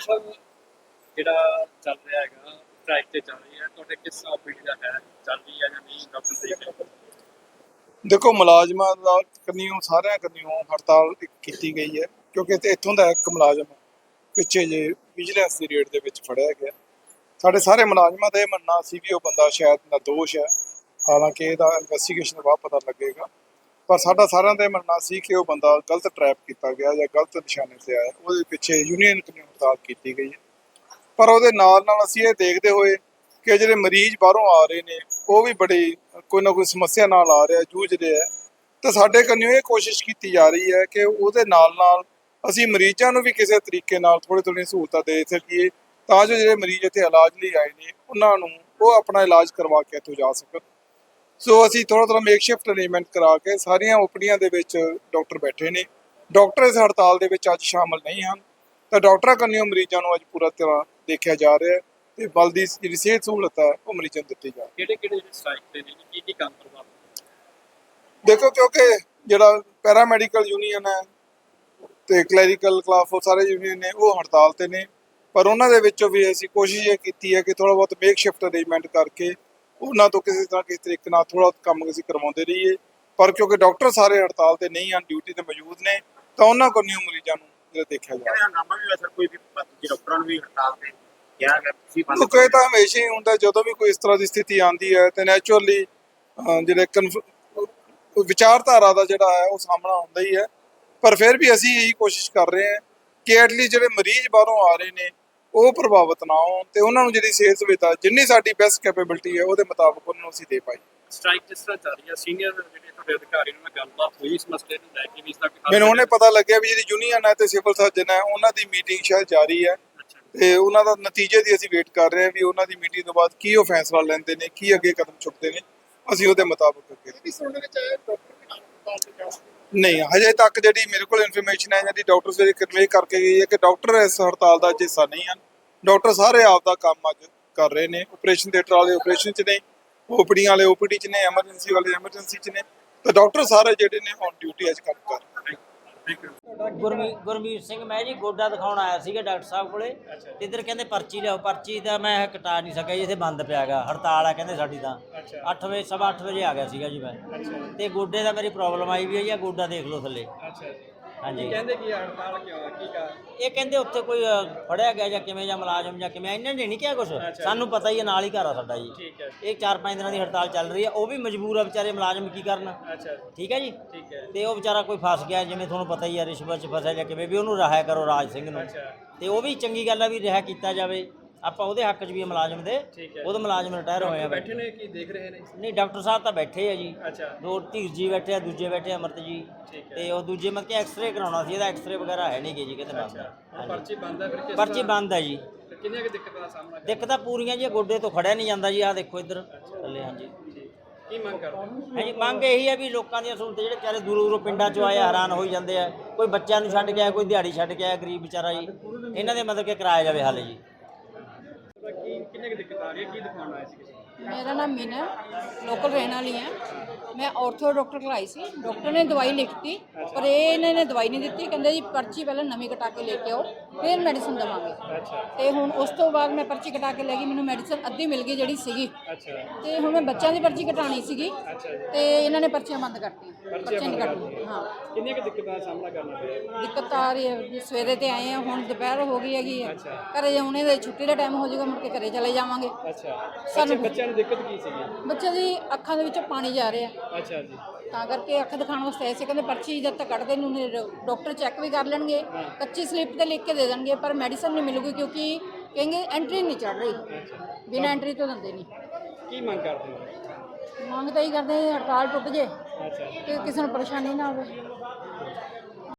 ਸਾਹਿਬ ਜਿਹੜਾ ਚੱਲ ਰਿਹਾ ਹੈਗਾ ਸਟ੍ਰਾਈਕ ਤੇ ਚੱਲ ਰਹੀ ਹੈ, ਤੁਹਾਡੇ ਕਿਸ ਆਪੀਡੀ ਦਾ ਹੈ, ਚੱਲ ਰਹੀ ਹੈ ਜਾਂ ਨਹੀਂ ਡਾਕਟਰ ਤਰੀਕੇ ਦੇਖੋ ਮੁਲਾਜ਼ਮਾਂ ਦਾ ਕੰਨਿਓ ਸਾਰਿਆਂ ਕੰਨਿਓ ਹੜਤਾਲ ਕੀਤੀ ਗਈ ਹੈ, ਕਿਉਂਕਿ ਤੇ ਇੱਥੋਂ ਦਾ ਇੱਕ ਮੁਲਾਜ਼ਮ ਪਿੱਛੇ ਜੇ ਵਿਜੀਲੈਂਸ ਦੀ ਰੇਡ ਦੇ ਵਿੱਚ ਫੜਿਆ ਗਿਆ। ਸਾਡੇ ਸਾਰੇ ਮੁਲਾਜ਼ਮਾਂ ਦਾ ਇਹ ਮੰਨਣਾ ਸੀ ਵੀ ਉਹ ਬੰਦਾ ਸ਼ਾਇਦ ਨਿਰਦੋਸ਼ ਹੈ, ਹਾਲਾਂਕਿ ਇਹਦਾ ਇਨਵੈਸਟੀਗੇਸ਼ਨ ਬਾਅਦ ਪਤਾ ਲੱਗੇਗਾ। ਪਰ ਸਾਡਾ ਸਾਰਿਆਂ ਦਾ ਇਹ ਮੰਨਣਾ ਸੀ ਕਿ ਉਹ ਬੰਦਾ ਗਲਤ ਟਰੈਪ ਕੀਤਾ ਗਿਆ ਜਾਂ ਗਲਤ ਨਿਸ਼ਾਨੇ ਤੇ ਆਇਆ। ਉਹਦੇ ਪਿੱਛੇ ਯੂਨੀਅਨ ਕੰਨਿਓ ਹੜਤਾਲ ਕੀਤੀ ਗਈ ਹੈ। ਪਰ ਉਹਦੇ ਨਾਲ ਨਾਲ ਅਸੀਂ ਇਹ ਦੇਖਦੇ ਹੋਏ ਕਿ ਜਿਹੜੇ ਮਰੀਜ਼ ਬਾਹਰੋਂ ਆ ਰਹੇ ਨੇ, ਉਹ ਵੀ ਬੜੀ ਕੋਈ ਨਾ ਕੋਈ ਸਮੱਸਿਆ ਨਾਲ ਆ ਰਿਹਾ, ਜੂਝ ਰਿਹਾ ਤੇ ਸਾਡੇ ਕੰਨਿਓ ਇਹ ਕੋਸ਼ਿਸ਼ ਕੀਤੀ ਜਾ ਰਹੀ ਹੈ ਕਿ ਉਹਦੇ ਨਾਲ ਨਾਲ ਅਸੀਂ ਮਰੀਜ਼ਾਂ ਨੂੰ ਵੀ ਕਿਸੇ ਤਰੀਕੇ ਨਾਲ ਥੋੜੀ ਥੋੜੀ ਸਹੂਲਤਾਂ ਦੇ ਸਕੀਏ ਤਾਂ ਜੋ ਜਿਹੜੇ ਮਰੀਜ਼ ਇੱਥੇ ਇਲਾਜ ਲਈ ਆਏ ਨੇ, ਉਹਨਾਂ ਨੂੰ ਉਹ ਆਪਣਾ ਇਲਾਜ ਕਰਵਾ ਕੇ ਇੱਥੋਂ ਜਾ ਸਕਣ। ਸੋ ਅਸੀਂ ਥੋੜਾ ਥੋੜਾ ਮੇਕਸ਼ਿਫਟ ਅਰੇਂਜਮੈਂਟ ਕਰਾ ਕੇ ਸਾਰੀਆਂ ਓਪੀਡੀਆਂ ਦੇ ਵਿੱਚ ਡਾਕਟਰ ਬੈਠੇ ਨੇ। ਡਾਕਟਰ ਇਸ ਹੜਤਾਲ ਦੇ ਵਿੱਚ ਅੱਜ ਸ਼ਾਮਲ ਨਹੀਂ ਹਨ। ਤਾਂ ਡਾਕਟਰਾਂ ਕੰਨਿਓ ਮਰੀਜ਼ਾਂ ਨੂੰ ਅੱਜ ਪੂਰਾ ਤਰ੍ਹਾਂ ਦੇਖਿਆ ਜਾ ਰਿਹਾ ਹੈ ਤੇ ਬਲ ਦੀ ਜਿਹੜੀ ਸਿਹਤ ਸਹੂਲਤ ਹੈ ਉਹ ਮਰੀਜ਼ਾਂ ਨੂੰ ਦਿੱਤੀ ਜਾ ਰਹੀ ਕਿਹੜੇ ਕਿਹੜੇ ਸਟ੍ਰਾਈਕ ਤੇ ਨੇ? ਕੀ ਕੀ ਕੰਮ ਪ੍ਰਭਾਵਿਤ ਦੇਖੋ ਕਿਉਂਕਿ ਜਿਹੜਾ ਪੈਰਾਮੈਡੀਕਲ ਯੂਨੀਅਨ ਹੈ ਤੇ ਕਲੈਰੀਕਲ ਕਲਾਸ ਉਹ ਸਾਰੇ ਯੂਨੀਅਨ ਨੇ ਉਹ ਹੜਤਾਲ ਤੇ ਨੇ। ਪਰ ਉਹਨਾਂ ਦੇ ਵਿੱਚੋਂ ਵੀ ਅਸੀਂ ਕੋਸ਼ਿਸ਼ ਇਹ ਕੀਤੀ ਹੈ ਕਿ ਥੋੜਾ ਬਹੁਤ ਮੇਕ ਸ਼ਿਫਟ ਅਰੇਂਜਮੈਂਟ ਕਰਕੇ ਉਹਨਾਂ ਤੋਂ ਕਿਸੇ ਤਰ੍ਹਾਂ ਕਿਸੇ ਤਰੀਕੇ ਨਾਲ ਥੋੜਾ ਕੰਮ ਅਸੀਂ ਕਰਵਾਉਂਦੇ ਰਹੀਏ। ਪਰ ਕਿਉਂਕਿ ਡਾਕਟਰ ਸਾਰੇ ਹੜਤਾਲ ਤੇ ਨਹੀਂ ਹਨ ਡਿਊਟੀ ਤੇ ਮੌਜੂਦ ਨੇ ਤਾਂ ਉਹਨਾਂ ਕੋਲ ਨਿਊ ਮਰੀਜ਼ਾਂ ਨੂੰ ਜਿਹੜਾ ਦੇਖਿਆ ਜਾ ਕਹਿੰਦੇ ਹੰਗਾਮਾ ਵੀ ਹੋਇਆ ਸਰ ਕੋਈ ਵੀ ਭਰਤੀ ਡਾਕਟਰਾਂ ਨੂੰ ਵੀ ਹੜਤਾਲ ਤੇ ਕਿਹਾ ਗਿਆ ਤੁਸੀਂ ਬੰਦ ਕਿਉਂਕਿ ਇਹ ਤਾਂ ਹਮੇਸ਼ਾ ਹੀ ਹੁੰਦਾ ਜਦੋਂ ਵੀ ਕੋਈ ਇਸ ਤਰ੍ਹਾਂ ਦੀ ਸਥਿਤੀ ਆਉਂਦੀ ਹੈ ਤੇ ਨੈਚੁਰਲੀ ਜਿਹੜੇ ਵਿਚਾਰਧਾਰਾ ਦਾ ਜਿਹੜਾ ਹੈ ਉਹ ਸਾਹਮਣਾ ਹੁੰਦਾ ਹੀ ਹੈ। ਪਰ ਫਿਰ ਵੀ ਅਸੀਂ ਇਹੀ ਕੋਸ਼ਿਸ਼ ਕਰ ਰਹੇ ਹਾਂ ਕਿ ਐਟਲੀਸਟ ਜਿਹੜੇ ਮਰੀਜ਼ ਬਾਹਰੋਂ ਆ ਰਹੇ ਨੇ ਉਹ ਪ੍ਰਭਾਵਿਤ ਨਾ ਹੋਣ ਤੇ ਉਹਨਾਂ ਨੂੰ ਜਿਹੜੀ ਸਿਹਤ ਸੁਵਿਧਾ ਜਿੰਨੀ ਸਾਡੀ ਬੈਸਟ ਕੈਪੇਬਿਲਿਟੀ ਹੈ ਉਹਦੇ ਮੁਤਾਬਕ ਉਹਨਾਂ ਨੂੰ ਅਸੀਂ ਦੇ ਪਾਈਏ। ਸਟ੍ਰਾਈਕ ਕਿਸ ਤਰ੍ਹਾਂ ਚੱਲ ਰਹੀ ਹੈ? ਸੀਨੀਅਰ ਜਿਹੜੇ ਤੁਹਾਡੇ ਅਧਿਕਾਰੀ ਨਾਲ ਗੱਲਬਾਤ ਹੋਈ ਇਸ ਮਸਲੇ ਨੂੰ ਲੈ ਕੇ ਵੀ ਇਸ ਦਾ ਮੈਨੂੰ ਉਹਨੇ ਪਤਾ ਲੱਗਿਆ ਵੀ ਜਿਹੜੀ ਯੂਨੀਅਨ ਹੈ ਤੇ ਸਿਵਲ ਸਰਜਨ ਹੈ ਉਹਨਾਂ ਦੀ ਮੀਟਿੰਗ ਸ਼ਾਇਦ ਜਾਰੀ ਹੈ। ਤੇ ਉਹਨਾਂ ਦਾ ਨਤੀਜੇ ਦੀ ਅਸੀਂ ਵੇਟ ਕਰ ਰਹੇ ਹਾਂ ਵੀ ਉਹਨਾਂ ਦੀ ਮੀਟਿੰਗ ਤੋਂ ਬਾਅਦ ਕੀ ਉਹ ਫੈਸਲਾ ਲੈਂਦੇ ਨੇ ਕੀ ਅੱਗੇ ਕਦਮ ਚੁੱਕਦੇ ਨੇ ਅਸੀਂ ਉਹਦੇ ਮੁਤਾਬਕ ਅੱਗੇ ਵੀ ਸੁਣਨ ਵਿੱਚ ਆਇਆ ਡਾਕਟਰ ਨਹੀਂ, ਹਜੇ ਤੱਕ ਜਿਹੜੀ ਮੇਰੇ ਕੋਲ ਇਨਫੋਰਮੇਸ਼ਨ ਹੈ, ਜਿਹੜੀ ਡਾਕਟਰ ਸਵੇਰੇ ਕਨਵੇ ਕਰਕੇ ਗਈ ਹੈ ਕਿ ਡਾਕਟਰ ਇਸ ਹੜਤਾਲ ਦਾ ਹਿੱਸਾ ਨਹੀਂ ਹਨ। ਡਾਕਟਰ ਸਾਰੇ ਆਪ ਦਾ ਕੰਮ ਅੱਜ ਕਰ ਰਹੇ ਨੇ। ਆਪਰੇਸ਼ਨ ਥੀਏਟਰ ਵਾਲੇ ਆਪਰੇਸ਼ਨ 'ਚ ਨੇ ਓਪੀਡੀ ਵਾਲੇ ਓਪੀਡੀ 'ਚ ਨੇ ਐਮਰਜੈਂਸੀ ਵਾਲੇ ਐਮਰਜੈਂਸੀ 'ਚ ਨੇ। ਤਾਂ ਡਾਕਟਰ ਸਾਰੇ ਜਿਹੜੇ ਨੇ ਔਨ ਡਿਊਟੀ ਅੱਜ ਕੰਮ ਕਰ ਰਹੇ ਨੇ। ਥੈਂਕ ਗੁਰਮੀਤ ਗੁਰਮੀਤ ਸਿੰਘ ਮੈਂ ਜੀ ਗੋਡਾ ਦਿਖਾਉਣ ਆਇਆ ਸੀਗਾ ਡਾਕਟਰ ਸਾਹਿਬ ਕੋਲੇ। ਤੇ ਇੱਧਰ ਕਹਿੰਦੇ ਪਰਚੀ ਲਿਆਓ ਪਰਚੀ ਦਾ ਮੈਂ ਕਟਾ ਨਹੀਂ ਸਕਿਆ ਜੀ ਇੱਥੇ ਬੰਦ ਪਿਆਗਾ ਹੜਤਾਲ ਆ ਕਹਿੰਦੇ ਸਾਡੀ ਤਾਂ। 8 ਵਜੇ ਸਵਾ 8 ਵਜੇ ਆ ਗਿਆ ਸੀਗਾ ਜੀ ਮੈਂ। ਤੇ ਗੋਡੇ ਦਾ ਮੇਰੀ ਪ੍ਰੋਬਲਮ ਆਈ ਵੀ ਹੈ ਜੀ ਗੋਡਾ ਦੇਖ ਲਓ ਥੱਲੇ। ਅੱਛਾ ਜੀ। ਹਾਂਜੀ। ਕਹਿੰਦੇ ਕੀ ਹੜਤਾਲ ਕਿਉਂ ਆ? ਕੀ ਕਾ ਇਹ ਕਹਿੰਦੇ ਉੱਥੇ ਕੋਈ ਅ, ਫੜਿਆ ਗਿਆ ਜਾਂ ਕਿਵੇਂ ਜਾਂ ਮੁਲਾਜ਼ਮ ਜਾਂ ਕਿਵੇਂ ਇਹਨਾਂ ਨੇ ਨਹੀਂ ਕਿਹਾ ਕੁਝ ਸਾਨੂੰ ਪਤਾ ਹੀ ਹੈ ਨਾਲ ਹੀ ਘਰ ਆ ਸਾਡਾ ਜੀ। ਠੀਕ ਹੈ। ਇਹ 4-5 ਦਿਨਾਂ ਦੀ ਹੜਤਾਲ ਚੱਲ ਰਹੀ ਹੈ ਉਹ ਵੀ ਮਜਬੂਰ ਆ ਵਿਚਾਰੇ ਮੁਲਾਜ਼ਮ ਕੀ ਕਰਨ। ਅੱਛਾ ਠੀਕ ਹੈ ਜੀ? ਠੀਕ ਹੈ। ਤੇ ਉਹ ਵਿਚਾਰਾ ਕੋਈ ਫਸ ਗਿਆ ਜਿਵੇਂ ਤੁਹਾਨੂੰ ਪਤਾ ਹੀ ਹੈ ਰਿਸ਼ਵਤ 'ਚ ਫਸਿਆ ਜਾਂ ਕਿਵੇਂ ਵੀ ਉਹਨੂੰ ਰਿਹਾ ਕਰੋ ਰਾਜ ਸਿੰਘ ਨੂੰ। ਅੱਛਾ। ਤੇ ਉਹ ਵੀ ਚੰਗੀ ਗੱਲ ਆ ਵੀ ਰਿਹਾ ਕੀਤਾ ਜਾਵੇ। ਆਪਾਂ ਉਹਦੇ ਹੱਕ 'ਚ ਵੀ ਆ ਮੁਲਾਜ਼ਮ ਦੇ ਠੀਕ ਹੈ। ਉਹਦੇ ਮੁਲਾਜ਼ਮ ਰਿਟਾਇਰ ਹੋਏ ਆ ਬੈਠੇ ਨੇ ਕੀ ਦੇਖ ਰਹੇ ਨੇ? ਨਹੀਂ ਡਾਕਟਰ ਸਾਹਿਬ ਤਾਂ ਬੈਠੇ ਆ ਜੀ। ਅੱਛਾ। ਦੋ ਧੀਰ ਜੀ ਬੈਠੇ ਆ ਦੂਜੇ ਬੈਠੇ ਆ ਅਮਰਤ ਜੀ। ਠੀਕ ਹੈ। ਤੇ ਉਹ ਦੂਜੇ ਮਤਲਬ ਕਿ ਐਕਸ-ਰੇ ਕਰਾਉਣਾ ਸੀ ਇਹਦਾ ਐਕਸ-ਰੇ ਵਗੈਰਾ ਹੈ ਨਹੀਂ ਗੇ ਜੀ ਕਿਤੇ ਬੰਦ। ਹੁਣ ਪਰਚੀ ਬੰਦ ਹੈ ਫਿਰ ਕਿਸ ਪਰਚੀ ਬੰਦ ਹੈ ਜੀ। ਤਰ੍ਹਾਂ- ਕਿੰਨੀਆਂ ਕਿ ਦਿੱਕਤਾਂ ਦਾ ਸਾਹਮਣਾ ਕਰ ਦਿੱਕਤਾਂ ਪੂਰੀਆਂ ਜੀ ਗੋਡੇ ਤੋਂ ਖੜਿਆ ਨਹੀਂ ਜਾਂਦਾ ਜੀ ਆਹ ਦੇਖੋ ਇੱਧਰ ਥੱਲੇ ਹਾਂਜੀ। ਕੀ ਮੰਗ ਕਰਦੇ ਹੋ? ਹਾਂਜੀ ਮੰਗ ਇਹੀ ਹੈ ਵੀ ਲੋਕਾਂ ਦੀਆਂ ਸਹੂਲਤਾਂ ਜਿਹੜੇ ਵਿਚਾਰੇ ਦੂਰੋਂ ਦੂਰੋਂ ਪਿੰਡਾਂ ਚੋਂ ਆਏ ਹੈਰਾਨ ਹੋਈ ਜਾਂਦੇ ਆ। ਕੋਈ ਬੱਚਿਆਂ ਨੂੰ ਛੱਡ ਕੇ ਆਇਆ ਕੋਈ ਦਿਹਾੜੀ ਛੱਡ ਕੇ ਆਇਆ ਗਰੀਬ ਵਿਚਾਰਾ ਜੀ। ਇਹਨਾਂ ਦੇ ਮਤਲਬ ਕਿ ਕਰਾਇਆ ਜਾਵੇ ਹੱਲ ਜੀ। ਕਿੰਨੇ ਕਿ ਦਿੱਕਤ ਆ ਰਹੀ ਹੈ? ਕੀ ਦਿਖਾਉਣ ਆਏ ਸੀ ਕਿਸੇ ਨੂੰ? ਮੇਰਾ ਨਾਮ ਮੀਨਾ ਹੈ, ਲੋਕਲ ਰਹਿਣ ਵਾਲੀ ਹਾਂ। ਮੈਂ ਆਰਥੋ ਡਾਕਟਰ ਕੋਲ ਆਈ ਸੀ। ਡਾਕਟਰ ਨੇ ਦਵਾਈ ਲਿਖਤੀ ਪਰ ਇਹ ਇਹਨਾਂ ਨੇ ਦਵਾਈ ਨਹੀਂ ਦਿੱਤੀ। ਕਹਿੰਦੇ ਜੀ ਪਰਚੀ ਪਹਿਲਾਂ ਨਵੀਂ ਕਟਾ ਕੇ ਲੈ ਕੇ ਆਓ ਫਿਰ ਮੈਡੀਸਨ ਦਵਾਂਗੇ। ਤੇ ਹੁਣ ਉਸ ਤੋਂ ਬਾਅਦ ਮੈਂ ਪਰਚੀ ਕਟਾ ਕੇ ਲੈ ਗਈ। ਮੈਨੂੰ ਮੈਡੀਸਨ ਅੱਧੀ ਮਿਲ ਗਈ ਜਿਹੜੀ ਸੀਗੀ। ਅੱਛਾ। ਤੇ ਹੁਣ ਮੈਂ ਬੱਚਿਆਂ ਦੀ ਪਰਚੀ ਕਟਾਣੀ ਸੀਗੀ। ਤੇ ਇਹਨਾਂ ਨੇ ਪਰਚੀਆਂ ਬੰਦ ਕਰਤੀਆਂ। ਪਰਚੀਆਂ ਨਹੀਂ ਕੱਟਣੀਆਂ ਹਾਂ। ਕਿੰਨੀਆਂ ਕਿ ਦਿੱਕਤਾਂ ਦਾ ਸਾਹਮਣਾ ਕਰਨਾ ਪਿਆ? ਦਿੱਕਤ ਆ ਰਹੀ ਹੈ। ਵੀ ਸਵੇਰੇ ਤੇ ਆਏ ਆ ਹੁਣ ਦੁਪਹਿਰ ਹੋ ਗਈ ਹੈਗੀ ਹੈ। ਘਰੇ ਜਾਉਣੇ ਦੇ ਛੁੱਟੀ ਦਾ ਟਾਈਮ ਹੋ ਜਾਊਗਾ ਮੁੜ ਕੇ ਘਰੇ ਚਲੇ ਜਾਵਾਂਗੇ। ਅੱਛਾ। ਸਾਨੂੰ ਬੱਚਿਆਂ ਨੂੰ ਦਿੱਕਤ ਕੀ ਸੀਗੀ? ਬੱਚੇ ਦੀ ਅੱਖਾਂ ਦੇ ਵਿੱਚੋਂ ਪਾਣੀ ਜਾ ਰਿਹਾ। ਅੱਛਾ ਜੀ। ਤਾਂ ਕਰਕੇ ਅੱਖ ਦਿਖਾਉਣ ਵਾਸਤੇ ਐਸੇ ਕਹਿੰਦੇ ਪਰਚੀ ਜਦ ਤੱਕ ਕੱਢਦੇ ਨੂੰ ਨੇ ਡਾਕਟਰ ਚੈੱਕ ਵੀ ਕਰ ਲੈਣਗੇ। ਕੱਚੀ ਸਲਿੱਪ ਤੇ ਲਿਖ ਕੇ ਦੇ ਦੇਣਗੇ ਪਰ ਮੈਡੀਸਨ ਨਹੀਂ ਮਿਲੂਗੀ ਕਿਉਂਕਿ ਕਹਿੰਗੇ ਐਂਟਰੀ ਨਹੀਂ ਚੜ ਰਹੀ। ਬਿਨਾਂ ਐਂਟਰੀ ਤੋਂ ਦਿੰਦੇ ਨਹੀਂ। ਕੀ ਮੰਗ ਕਰਦੇ ਹੋ? ਮੰਗ ਤਾਂ ਹੀ ਕਰਦੇ ਹੜਤਾਲ ਟੁੱਟ ਜੇ ਅੱਛਾ। ਤੇ ਕਿਸੇ ਨੂੰ ਪਰੇਸ਼ਾਨੀ ਨਾ ਹੋਵੇ।